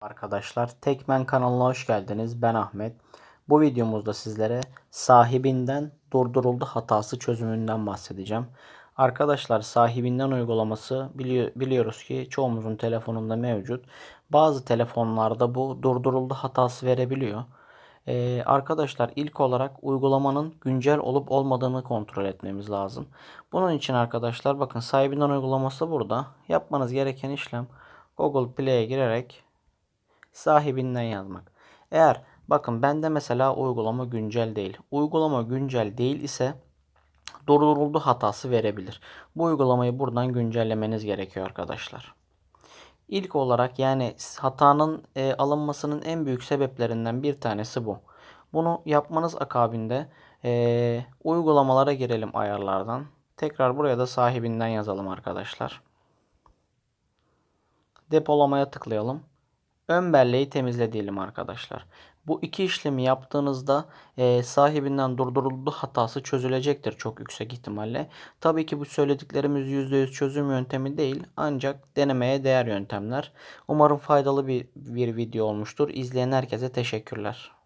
Arkadaşlar Tekmen kanalına hoş geldiniz. Ben Ahmet. Bu videomuzda sizlere sahibinden durduruldu hatası çözümünden bahsedeceğim. Arkadaşlar sahibinden uygulaması biliyor, biliyoruz ki çoğumuzun telefonunda mevcut. Bazı telefonlarda bu durduruldu hatası verebiliyor. Ee, arkadaşlar ilk olarak uygulamanın güncel olup olmadığını kontrol etmemiz lazım. Bunun için arkadaşlar bakın sahibinden uygulaması burada. Yapmanız gereken işlem Google Play'e girerek sahibinden yazmak. Eğer bakın bende mesela uygulama güncel değil. Uygulama güncel değil ise durduruldu hatası verebilir. Bu uygulamayı buradan güncellemeniz gerekiyor arkadaşlar. İlk olarak yani hatanın e, alınmasının en büyük sebeplerinden bir tanesi bu. Bunu yapmanız akabinde e, uygulamalara girelim ayarlardan. Tekrar buraya da sahibinden yazalım arkadaşlar. Depolamaya tıklayalım. Ön belleği temizle diyelim arkadaşlar. Bu iki işlemi yaptığınızda e, sahibinden durduruldu hatası çözülecektir çok yüksek ihtimalle. Tabii ki bu söylediklerimiz %100 çözüm yöntemi değil ancak denemeye değer yöntemler. Umarım faydalı bir, bir video olmuştur. İzleyen herkese teşekkürler.